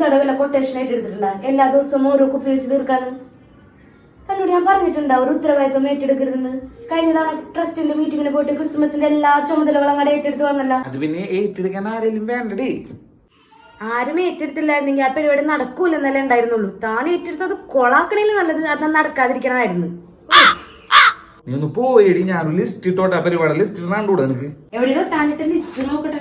എന്താടാ വല്ല കൊട്ടേഷൻ ആയിട്ട് എടുത്തിട്ടുണ്ടാ? എല്ലാ ദിവസവും ഓരോ കുപ്പി വെച്ച് തീർക്കാന്ന് തന്നോട് ഞാൻ പറഞ്ഞിട്ടുണ്ട് ഒരു ഉത്തരവാദിത്വം ഏറ്റെടുക്കരുതെന്ന്. കഴിഞ്ഞ തവണ ട്രസ്റ്റിന്റെ മീറ്റിങ്ങിന് പോയിട്ട് ക്രിസ്മസിന്റെ എല്ലാ ചുമതലകളും അങ്ങടെ ഏറ്റെടുത്ത് വന്നല്ല. അത് പിന്നെ ഏറ്റെടുക്കാൻ ആരെങ്കിലും വേണ്ടടി. ആരും ഏറ്റെടുത്തില്ലായിരുന്നെങ്കിൽ ആ പരിപാടി നടക്കൂലെന്നല്ലേ ഉണ്ടായിരുന്നുള്ളൂ. താൻ ഏറ്റെടുത്തത് കൊളാക്കണേൽ നല്ലത് അത് നടക്കാതിരിക്കണമായിരുന്നു. നീ ഒന്ന് പോയിടി ഞാനൊരു ലിസ്റ്റ് ഇട്ടോട്ടെ പരിപാടി ലിസ്റ്റ് ഇടാണ്ടൂടെ നിനക്ക്? എവിടെയോ താനിട്ട് ലിസ്റ്റ് നോക്കട്ടെ.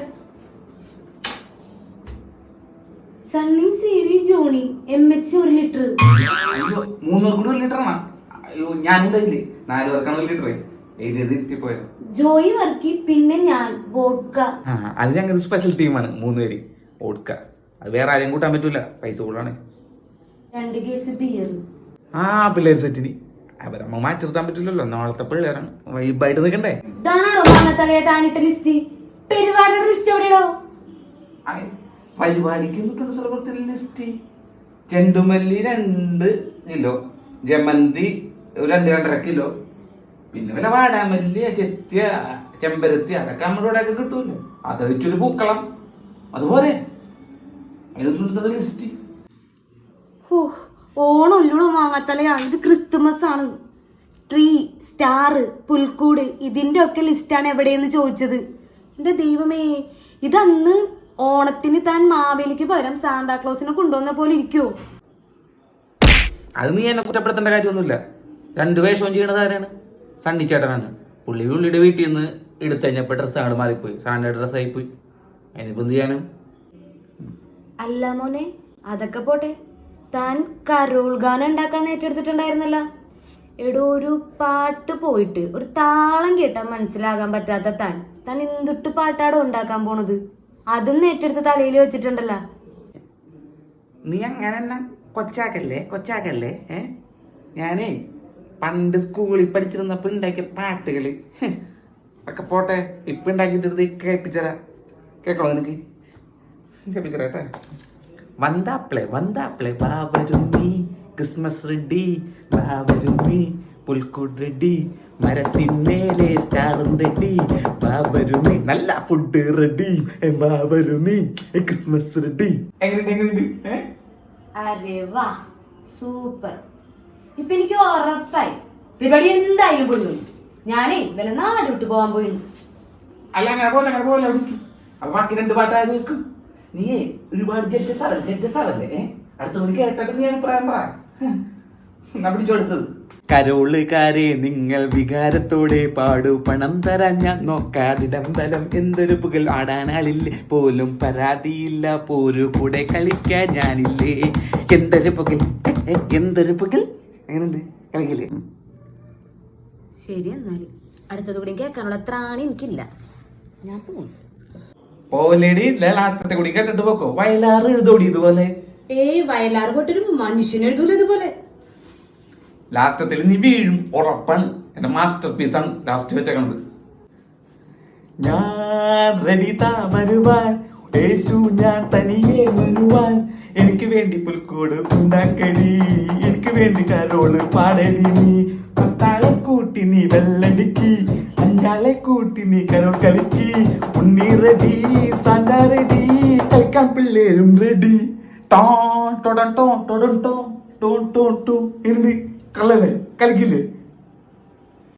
സണ്ണി സേവി ജോണി എം എച്ച് ഒരു ലിറ്റർ. അയ്യോ മൂന്നൂർ കൂടി ഒരു ലിറ്റർ അയ്യോ ഞാനുണ്ടായില്ലേ? നാല് പേർക്കാണ് ഒരു ലിറ്റർ എഴുതിയത് ജോയി വർക്കി പിന്നെ ഞാൻ വോഡ്ക ആ അത് ഞങ്ങൾ സ്പെഷ്യൽ ടീമാണ് മൂന്ന് പേര്. ഓടുക്ക അത് വേറെ ആരെയും കൂട്ടാൻ പറ്റൂല പൈസ കൂടുതലാണ്. രണ്ട് കേസ് ബിയർ ആ പിള്ളേർ സെറ്റിന് അവരമ്മ മാറ്റി നിർത്താൻ പറ്റില്ലല്ലോ നാളത്തെ പിള്ളേരാണ്. വൈബായിട്ട് നിൽക്കണ്ടേ? ഇതാണോ താനിട്ട ലിസ്റ്റ് പെരുവാടിയുടെ ലിസ്റ്റ് എവിടെയോ പരിപാടിക്ക് സർബത്തിൽ ലിസ്റ്റ്? ചെണ്ടുമല്ലി രണ്ട് കിലോ ജമന്തി ഒരു രണ്ട് രണ്ടര കിലോ പിന്നെ വല്ല വാടാമല്ലി ചെത്തിയ ചെമ്പരത്തി അതൊക്കെ നമ്മുടെ ഇവിടെയൊക്കെ കിട്ടൂല്ലോ? അത് വെച്ചൊരു പൂക്കളം. അതുപോലെ. അതിനൊന്നും ലിസ്റ്റ്. ഹോ, ഓണമല്ലൂടോ മാങ്ങാത്തലയാ ഇത് ക്രിസ്തുമസ് ആണ്. ട്രീ സ്റ്റാർ പുൽക്കൂട് ഇതിന്റെ ഒക്കെ ലിസ്റ്റാണ് എവിടെയെന്ന് ചോദിച്ചത്. എന്റെ ദൈവമേ ഇതന്ന് ഓണത്തിന് താൻ മാവേലിക്ക് പകരം സാന്താക്ലോസിനെ കൊണ്ടുവന്ന പോലെ ഇരിക്കുവോ അത് നീ എന്നെ കുറ്റപ്പെടുത്തേണ്ട കാര്യമൊന്നുമില്ല. രണ്ട് വേഷവും ചെയ്യണത് ആരാണ്? സണ്ണിച്ചേട്ടനാണ് പുള്ളി പുള്ളിയുടെ വീട്ടിൽ നിന്ന് എടുത്തു കഴിഞ്ഞപ്പോൾ ഡ്രസ്സ് അങ്ങോട്ട് മാറിപ്പോയി. സാറിന്റെ ഡ്രസ്സായി പോയി അതിനിപ്പോൾ എന്ത് ചെയ്യാനും അല്ല മോനെ അതൊക്കെ പോട്ടെ. താൻ കരോൾ ഗാനം ഉണ്ടാക്കാൻ ഏറ്റെടുത്തിട്ടുണ്ടായിരുന്നല്ലോ? എടോ ഒരു പാട്ട് പോയിട്ട് ഒരു താളം കേട്ടാൽ മനസ്സിലാകാൻ പറ്റാത്ത താൻ. താൻ എന്തിട്ട് പാട്ടാടോ ഉണ്ടാക്കാൻ പോണത്? അതും ഏറ്റെടുത്ത് തലയിൽ വെച്ചിട്ടുണ്ടല്ലോ. നീ അങ്ങനെ കൊച്ചാക്കല്ലേ കൊച്ചാക്കല്ലേ ഏ? ഞാനേ പണ്ട് സ്കൂളിൽ പഠിച്ചിരുന്നപ്പോൾ ഉണ്ടാക്കിയ പാട്ടുകൾ ഒക്കെ പോട്ടെ ഇപ്പം ഉണ്ടാക്കിയിട്ട് കേൾപ്പിച്ചരാ. കേൾക്കണോ നിനക്ക്. കേൾപ്പിച്ചരാട്ടെ വന്താപ്പിളെ വന്താപ്പിളെ ബാവരും നീ ക്രിസ്മസ് റെഡി ബാബരുമി നീ പുൽക്കൂട് റെഡി മരത്തിന്മേലെ സ്റ്റാറും റെഡി ബാബരുമി നീ നല്ല ഫുഡ് റെഡി ബാബരുമി നീ ക്രിസ്മസ് റെഡി എങ്ങനെയുണ്ട് എങ്ങനെയുണ്ട് ഏ? അരെ വാ സൂപ്പർ ഇപ്പൊ എനിക്ക് ഉറപ്പായി. പരിപാടി എന്തായാലും കൊള്ളും ഞാനേ വല്ല നാട് വിട്ടു പോകാൻ പോയി അല്ല അങ്ങനെ പോലെ അങ്ങനെ പോലെ അപ്പൊ ബാക്കി രണ്ട് പാട്ടായത് വെക്കും നീയേ ഒരുപാട് ജഡ്ജസ് ആവല്ലേ ജഡ്ജസ് ആവല്ലേ അടുത്ത മണി കേട്ടിട്ട് നീ അഭിപ്രായം പറ. എന്നാ പിടിച്ചെടുത്തത് കരോളുകാരെ നിങ്ങൾ വികാരത്തോടെ പാടു. പണം തരാൻ ഞാൻ നോക്കാതിടം തലം എന്തൊരു പുകൽ ആടാനാളില്ലേ പോലും പരാതിയില്ല പോരു കൂടെ കളിക്കാൻ ഞാനില്ലേ. എന്തൊരു പുകൽ? എന്തൊരു പുകൽ? എങ്ങനെയുണ്ട്? കളിക്കില്ലേ ശരി എന്നാൽ. അടുത്തത് കൂടി കേൾക്കാനുള്ള ത്രാണി എനിക്കില്ല. ഞാൻ പോകും പോവല്ലേടി? ലാസ്റ്റത്തെ കൂടി കേട്ടിട്ട് പോക്കോ. വയലാറ് എഴുതോടി ഇതുപോലെ. ഏയ് വയലാർ പോട്ടൊരു മനുഷ്യൻ എഴുതൂല ഇതുപോലെ. ലാസ്റ്റത്തിൽ നീ വീഴും ഉറപ്പാണ്. എന്റെ മാസ്റ്റർ ആണ് ലാസ്റ്റ് വെച്ചേക്കണത്. ഞാൻ റെഡി താ വരുവാൻ യേശു ഞാൻ തനിയെ വരുവാൻ. എനിക്ക് വേണ്ടി പുൽക്കൂട് ഉണ്ടാക്കടി എനിക്ക് വേണ്ടി കരോൾ പാടടി നീ. പത്താളെ കൂട്ടി നീ വെള്ളടിക്കി അഞ്ചാളെ കൂട്ടി നീ കരോൾ കളിക്കി. ഉണ്ണി റെഡി സാന്താ റെഡി കളിക്കാൻ പിള്ളേരും റെഡി ടോ ടൊടൻ ടോ ടൊടൻ ടോ ടോ ടോ ടോ എന്ത് കള്ളല്ലേ കളിക്കില്ലേ